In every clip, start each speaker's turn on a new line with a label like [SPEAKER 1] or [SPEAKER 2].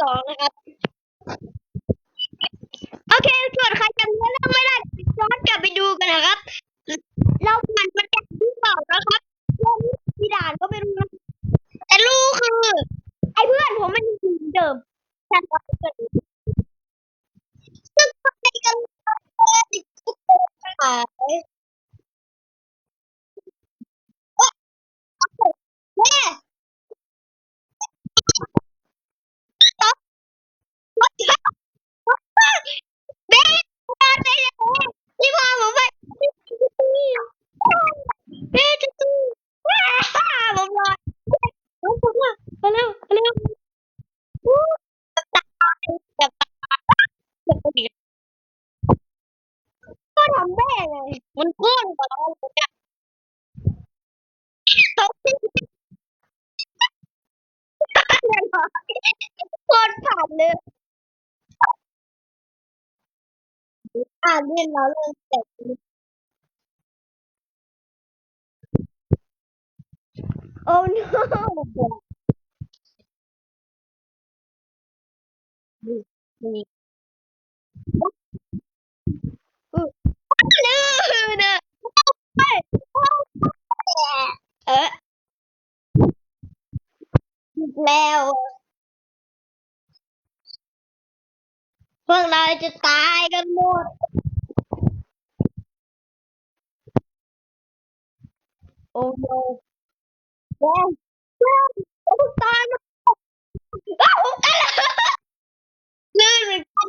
[SPEAKER 1] สองนะครับ โอเค ส่วนใครจำเนื้อเรื่องไม่ได้ย้อนกลับไปดูกันนะครับ เราผ่านมาจากที่สองนะครับเรื่องที่ด่านก็ไม่รู้นะแต่รู้คือ ไอ้เพื่อนผมมันอยู่เหมือนเดิมใช่ครับเพื่อน โคตรผ่านเลยอ่านเล่นแล้วเริ่มเจ็บโอ้ no นี่นี่ลื่นอ แล้วพวกเราจะตายกันหมด โอ้ no แย่แย่ผมตายแล้วอ้าวผมตายแล้วลื่มือนกัน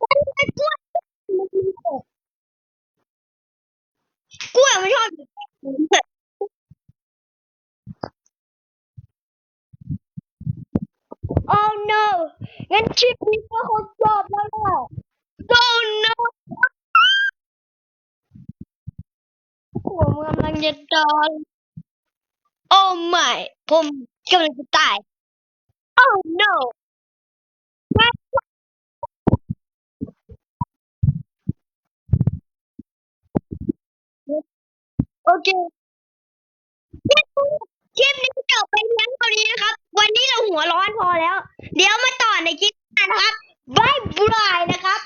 [SPEAKER 1] มันไม่กล้วยกล้วยไม่ชอบ อยู่แบบโอ้ no งั้นคลิปนี้ก็คงจบแล้วแหละ no no ผมกำลังจะโดนโอ้ไม่ผมกำลังจะตาย oh no โอเคคลิปนี้ เป็นเพียงเท่านี้นะครับ วันนี้เราหัวร้อนพอแล้ว เดี๋ยวมาต่อในคลิปหน้านะครับบายบายนะครับ